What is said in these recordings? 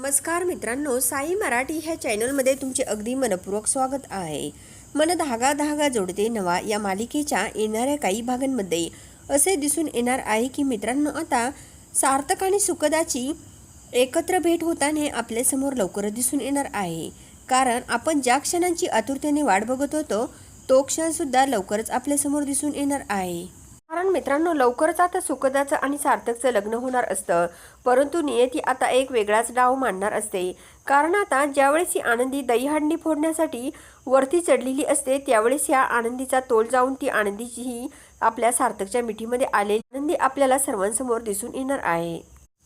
नमस्कार मित्रांनो साई मराठी ह्या चॅनलमध्ये तुमचे अगदी मनपूर्वक स्वागत आहे. मन धागा धागा जोडते नवा या मालिकेच्या येणाऱ्या काही भागांमध्ये. असे दिसून येणार आहे की मित्रांनो आता सार्थक आणि सुखदाची एकत्र भेट होताना आपल्यासमोर लवकरच दिसून येणार आहे. कारण आपण ज्या क्षणांची आतुरतेने वाट बघत होतो तो क्षणसुद्धा लवकरच आपल्यासमोर दिसून येणार आहे. मित्रांनो लवकरच आता सुखदाचं आणि सार्थकचं लग्न होणार असतं. परंतु नियती आता एक वेगळाच डाव मांडणार असते. कारण आता ज्यावेळेस ही आनंदी दहीहंडी फोडण्यासाठी वरती चढलेली असते त्यावेळेस या आनंदीचा तोल जाऊन ती आनंदीची ही आपल्या सार्थकच्या मिठीमध्ये आलेली आनंदी आपल्याला सर्वांसमोर दिसून येणार आहे.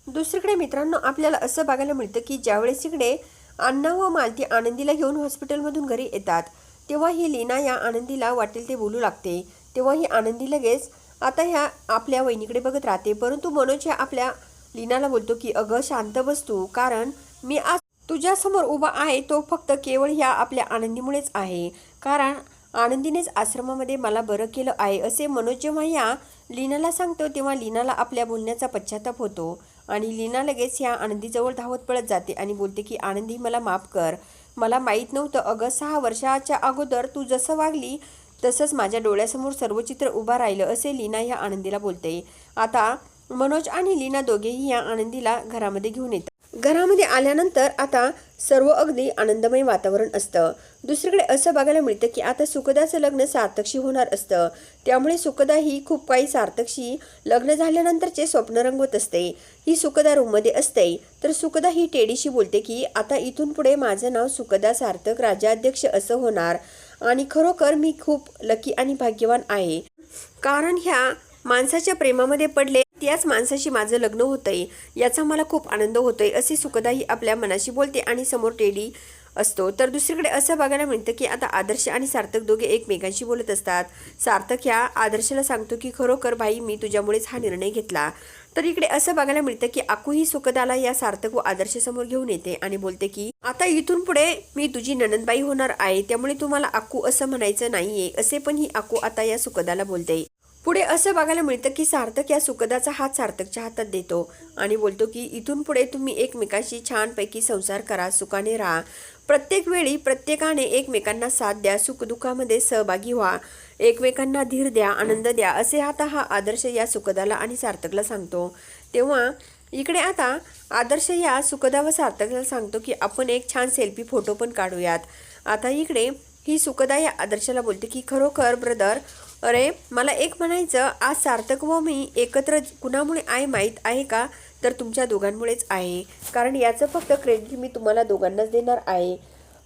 दुसरीकडे मित्रांनो आपल्याला असं बघायला मिळतं की ज्यावेळेस इकडे अण्णा व मालती आनंदीला घेऊन हॉस्पिटलमधून घरी येतात तेव्हा ही लीना या आनंदीला वाटेल ते बोलू लागते. तेव्हा ही आनंदी लगेच आता ह्या आपल्या वहिनीकडे बघत राहते. परंतु मनोज ह्या आपल्या लीनाला बोलतो की अगं शांत बस तू. कारण मी आज तुझ्यासमोर उभा आहे. तो फक्त केवळ ह्या आपल्या आनंदीमुळेच आहे. कारण आनंदीनेच आश्रमामध्ये मला बरं केलं आहे असे मनोज जेव्हा या लीनाला सांगतो तेव्हा लीनाला आपल्या बोलण्याचा पश्चाताप होतो. आणि लीना लगेच ह्या आनंदीजवळ धावत पळत जाते आणि बोलते की आनंदी मला माफ कर. मला माहीत नव्हतं. अगं सहा वर्षाच्या अगोदर तू जसं वागली तसंच माझ्या डोळ्यासमोर सर्व चित्र उभा राहिलं असे लीना ह्या आनंदीला बोलते. आता मनोज आणि लीना दोघेही या आनंदीला घरामध्ये घेऊन येतात. घरामध्ये आल्यानंतर आता सर्व अगदी आनंदमय वातावरण असतं. दुसरीकडे असं बघायला मिळतं की आता सुखदाचं लग्न सार्थकशी होणार असतं. त्यामुळे सुखदा ही खूप काही सार्थकशी लग्न झाल्यानंतरचे स्वप्न रंगवत असते. ही सुखदा रूममध्ये असते. तर सुखदा ही टेडीशी बोलते की आता इथून पुढे माझं नाव सुखदा सार्थक राजाध्यक्ष असं होणार. आणि खरोखर मी खूप लकी आणि भाग्यवान आहे. कारण ह्या माणसाच्या प्रेमामध्ये पडले त्याच माणसाशी माझं लग्न होतंय याचा मला खूप आनंद होतोय असे सुखदाही आपल्या मनाशी बोलते आणि समोर टेडी असतो. तर दुसरीकडे असं बघायला मिळतं की आता आदर्श आणि सार्थक दोघे एकमेकांशी बोलत असतात. सार्थक ह्या आदर्शला सांगतो की खरोखर भाई मी तुझ्यामुळेच हा निर्णय घेतला. तर इकडे असं बघायला मिळतं की आकू ही सुखदाला या सार्थक व आदर्श समोर घेऊन येते आणि बोलते की आता इथून पुढे मी तुझी ननंदबाई होणार आहे त्यामुळे तुम्हाला आकू असं म्हणायचं नाहीये असे पण ही आकू आता या सुखदाला बोलते. पुढे असं बघायला मिळतं की सार्थक या सुखदाचा हात सार्थकच्या हातात देतो. आणि बोलतो की इथून पुढे तुम्ही एकमेकाशी छानपैकी संसार करा सुखाने राहा. प्रत्येक वेळी प्रत्येकाने एकमेकांना साथ द्या सुखदुःखामध्ये सहभागी व्हा. एकमेकांना धीर द्या आनंद द्या. असे आता हा आदर्श या सुखदाला आणि सार्थकला सांगतो. तेव्हा इकडे आता आदर्श या सुखदा व सार्थकला सांगतो की आपण एक छान सेल्फी फोटो पण काढूयात. आता इकडे ही सुखदा या आदर्शाला बोलते की खरोखर ब्रदर अरे मला एक म्हणायचं आज सार्थक व मी एकत्र कुणामुळे आहे माहीत आहे का? तर तुमच्या दोघांमुळेच आहे. कारण याचं फक्त क्रेडिट मी तुम्हाला दोघांनाच देणार आहे.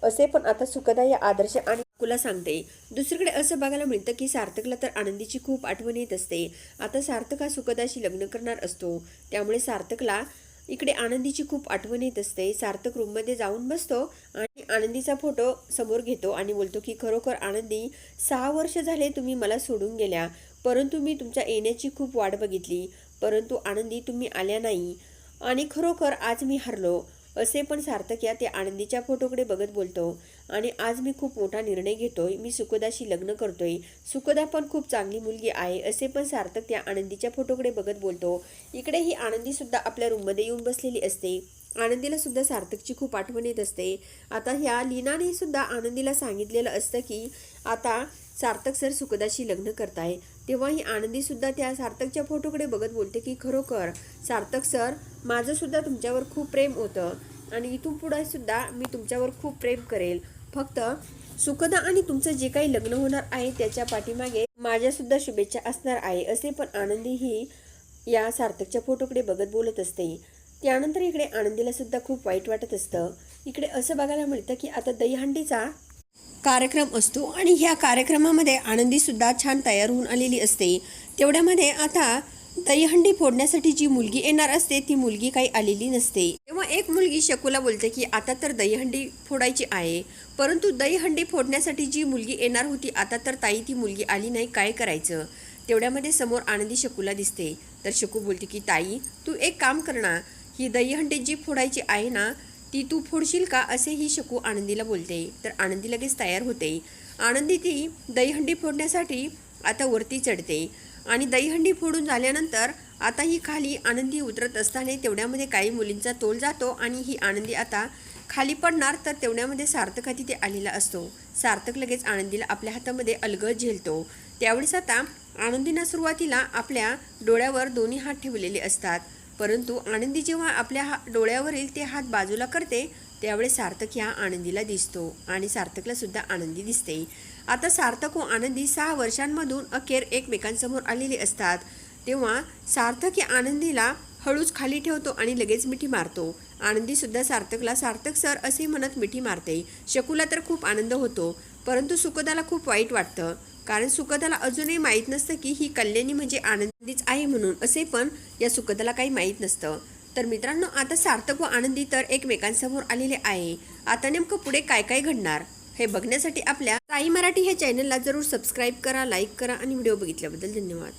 असे पण आता सुखदा या आदर्श आणि कुला सांगते. दुसरीकडे असं बघायला मिळतं की सार्थकला तर आनंदीची खूप आठवण येत असते. आता सार्थक हा सुखदाशी लग्न करणार असतो. त्यामुळे सार्थकला इकडे आनंदीची खूप आठवण येत असते. सार्थक रूममध्ये जाऊन बसतो आणि आनंदीचा फोटो समोर घेतो आणि बोलतो की खरोखर आनंदी सहा वर्ष झाले तुम्ही मला सोडून गेल्या. परंतु मी तुमच्या येण्याची खूप वाट बघितली. परंतु आनंदी तुम्ही आल्या नाही. आणि खरोखर आज मी हरलो. असे पण सार्थक या त्या आनंदीच्या फोटोकडे बघत बोलतो. आणि आज मी खूप मोठा निर्णय घेतोय. मी सुखदाशी लग्न करतोय. सुखदा पण खूप चांगली मुलगी आहे. असे पण सार्थक त्या आनंदीच्या फोटोकडे बघत बोलतो. इकडे ही आनंदीसुद्धा आपल्या रूममध्ये येऊन बसलेली असते. आनंदीला सुद्धा सार्थकची खूप आठवण येत असते. आता ह्या लीनाने सुद्धा आनंदीला सांगितलेलं असतं की आता सार्थक सर सुखदाशी लग्न करताय. तेव्हा ही आनंदी सुद्धा त्या सार्थकच्या फोटोकडे बघत बोलते की खरोखर सार्थक सर माझं सुद्धा तुमच्यावर खूप प्रेम होतं. आणि इथून पुढे सुद्धा मी तुमच्यावर खूप प्रेम करेल. फक्त सुखदा आणि तुमचं जे काही लग्न होणार आहे त्याच्या पाठीमागे माझ्यासुद्धा शुभेच्छा असणार आहे असे पण आनंदी ही या सार्थकच्या फोटोकडे बघत बोलत असते. त्यानंतर इकडे आनंदीला सुद्धा खूप वाईट वाटत असतं. इकडे असं बघायला मिळतं की आता दहीहंडीचा कार्यक्रम असतो आणि ह्या कार्यक्रमामध्ये आनंदीसुद्धा छान तयार होऊन आलेली असते. तेवढ्यामध्ये आता दहीहंडी फोडण्यासाठी जी मुलगी येणार असते ती मुलगी काही आलेली नसते. तेव्हा एक मुलगी शकुला बोलते की आता तर दहीहंडी फोडायची आहे. परंतु दहीहंडी फोडण्यासाठी जी मुलगी येणार होती आता तर ताई ती मुलगी आली नाही काय करायचं? तेवढ्यामध्ये समोर आनंदी शकूला दिसते. तर शकू बोलते की ताई तू एक काम कर ना. ही दहीहंडी जी फोडायची आहे ना ती तू फोडशील का? असे ही शकू आनंदीला बोलते. तर आनंदी लगेच तयार होते. आनंदी ती दहीहंडी फोडण्यासाठी आता वरती चढते. आणि दहीहंडी फोडून झाल्यानंतर आता ही खाली आनंदी उतरत असताना तेवढ्यामध्ये काही मुलींचा तोल जातो आणि ही आनंदी आता खाली पडणार तर तेवढ्यामध्ये सार्थक तिथे आलेला असतो. सार्थक लगेच आनंदीला आपल्या हातामध्ये अलगद झेलतो. त्यावेळेस आता आनंदीनं सुरुवातीला आपल्या डोळ्यावर दोन्ही हात ठेवलेले असतात. परंतु आनंदी जेव्हा आपल्या हा डोळ्यावरील ते हात बाजूला करते त्यावेळेस सार्थक ह्या आनंदीला दिसतो आणि सार्थकला सुद्धा आनंदी दिसते. आता सार्थक व आनंदी सहा वर्षांमधून अखेर एकमेकांसमोर आलेली असतात. तेव्हा सार्थक या आनंदीला हळूच खाली ठेवतो आणि लगेच मिठी मारतो. आनंदी सुद्धा सार्थकला सार्थक सर असे म्हणत मिठी मारते. शकुला तर खूप आनंद होतो परंतु सुखदाला खूप वाईट वाटतं. कारण सुखदाला अजूनही माहीत नसतं की ही कल्याणी म्हणजे आनंदीच आहे म्हणून असे पण या सुखदाला काही माहीत नसतं. तर मित्रांनो आता सार्थक व आनंदी तर एकमेकांसमोर आलेले आहे. आता नेमकं पुढे काय काय घडणार? हे बघण्यासाठी आपल्या ताई मराठी हे चॅनलला जरूर सबस्क्राईब करा लाईक करा आणि व्हिडिओ बघितल्याबद्दल धन्यवाद.